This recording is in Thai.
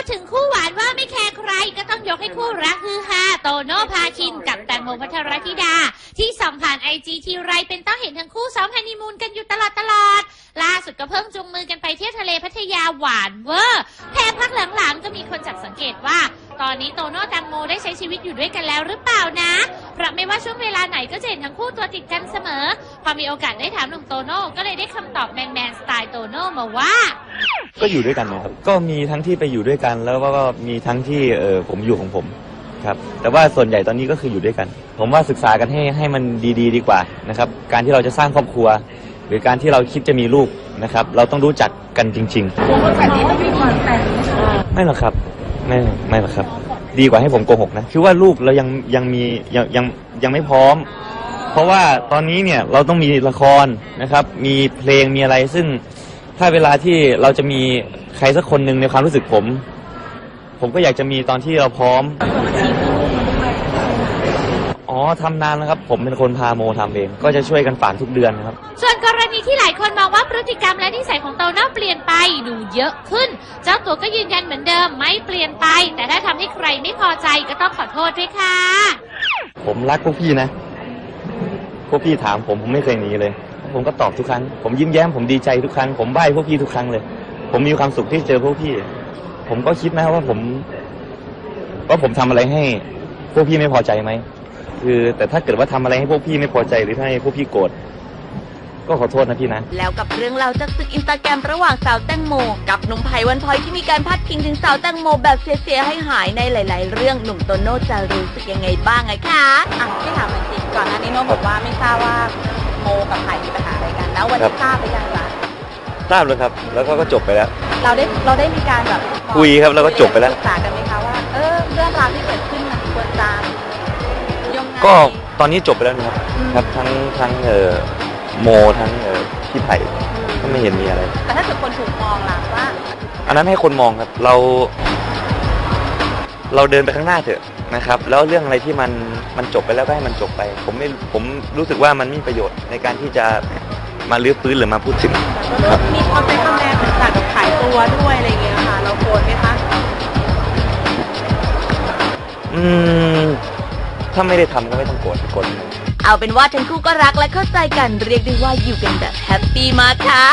ดถึงคู่หวานว่าไม่แคร์ใครก็ต้องยกให้คู่รักฮือฮาโตโน่พาคินกับแตงโมพัทรธิดา ที่ส่องผ่านไอจีทีไรเป็นต้องเห็นทั้งคู่ซ้อมฮันนีมูนกันอยู่ตลอดตลอด ล่าสุดก็เพิ่งจูงมือกันไปเที่ยวทะเลพัทยาหวานเวอร์แถมพักหลังๆก็มีคนจับสังเกตว่า ตอนนี้โตโน่แตงโมได้ใช้ชีวิตอยู่ด้วยกันแล้วหรือเปล่านะเพราะไม่ว่าช่วงเวลาไหนก็จะเห็นทั้งคู่ตัวติดกันเสมอ พอมีโอกาสได้ถามหนุ่มโตโน่ก็เลยได้คำตอบแมนๆสไตล์โตโน่มาว่า ก็อยู่ด้วยกันนะครับ ก็มีทั้งที่ไปอยู่ด้วยกัน แล้วก็มีทั้งที่เออผมอยู่ของผมครับ แต่ว่าส่วนใหญ่ตอนนี้ก็คืออยู่ด้วยกัน ผมว่าศึกษากันให้ให้มันดีๆ ดีกว่านะครับ การที่เราจะสร้างครอบครัว หรือการที่เราคิดจะมีลูกนะครับ เราต้องรู้จักกันจริงคนแบบนี้ไม่มีความแต่งๆไม่หรอกครับ ไม่ไม่หรอกครับ ดีกว่าให้ผมโกหกนะคือว่าลูกเรายังยังมียังยังยังไม่พร้อม เพราะว่าตอนนี้เนี่ยเราต้องมีละครนะครับ มีเพลงมีอะไรซึ่ง ถ้าเวลาที่เราจะมีใครสักคนหนึ่งในความรู้สึกผม ผมก็อยากจะมีตอนที่เราพร้อม อ๋อทำนานแล้วครับ ผมเป็นคนพาโมทำเอง ก็จะช่วยกันฝานทุกเดือนนะครับ ส่วนกรณีที่หลายคนมองว่าพฤติกรรมและนิสัยของโตโน่เปลี่ยนไปดูเยอะขึ้น เจ้าตัวก็ยืนยันเหมือนเดิมไม่เปลี่ยนไป แต่ถ้าทำให้ใครไม่พอใจก็ต้องขอโทษด้วยค่ะ ผมรักพวกพี่นะ พวกพี่ถามผมผมไม่เคยหนีเลย ผมก็ตอบทุกครั้ง ผมยิ้มแย้มผมดีใจทุกครั้ง ผมไหว้พวกพี่ทุกครั้งเลย ผมมีความสุขที่เจอพวกพี่ ผมก็คิดนะว่าผมว่าผมทำอะไรให้พวกพี่ไม่พอใจไหมคือ แต่ถ้าเกิดว่าทำอะไรให้พวกพี่ไม่พอใจหรือถ้าให้พวกพี่โกรธก็ขอโทษนะพี่นะ แล้วกับเรื่องราวจากศึกอินสตาแกรมระหว่างสาวแตงโม กับหนุ่มไผ่วันพลอยที่มีการพาดพิงถึงสาวแตงโมแบบเสียๆให้หายในหลาย ๆ เรื่องหนุ่มโตโน่จะรู้สึกยังไงบ้างอะคะอะพี่ถามหน่อยสิก่อนหน้านี้โน้ตบอกว่าไม่ทราบว่า กับไผ่มีปัญหาอะไรกัน แล้ววันครันี้บทราบหรือยังจ๊ะทราบแล้วครับ แล้วก็ก็จบไปแล้ว เราได้เราได้มีการแบบคุยครับแล้วก็จบไปแล้วปรึกษากันไหมคะว่าเออเรื่องราวที่เกิดขึ้นมันควรจะยังไง ก็ตอนนี้จบไปแล้วนะครับครับทั้งทั้งเอ่อโมทั้งเอ่อพี่ไผ่ก็ไม่เห็นมีอะไร แต่ถ้าเกิดคนถูกมองล่ะว่า อันนั้นให้คนมองครับ เรา เราเดินไปข้างหน้าเถอะ นะครับ แล้วเรื่องอะไรที่มันมันจบไปแล้วก็ให้มันจบไป ผมไม่ผมรู้สึกว่ามันไม่มีประโยชน์ในการที่จะมาลื้อฟื้นหรือมาพูดถึงแต่ก็มีความเป็นคำแรงเหมือนกันกับขายตัวด้วยอะไรอย่างเงี้ยค่ะ เราโกรธไหมคะ อืม ถ้าไม่ได้ทำก็ไม่ต้องโกรธโกรธเอาเป็นว่าทั้งคู่ก็รักและเข้าใจกันเรียกได้ว่าอยู่กันแบบแฮปปี้มากค่ะ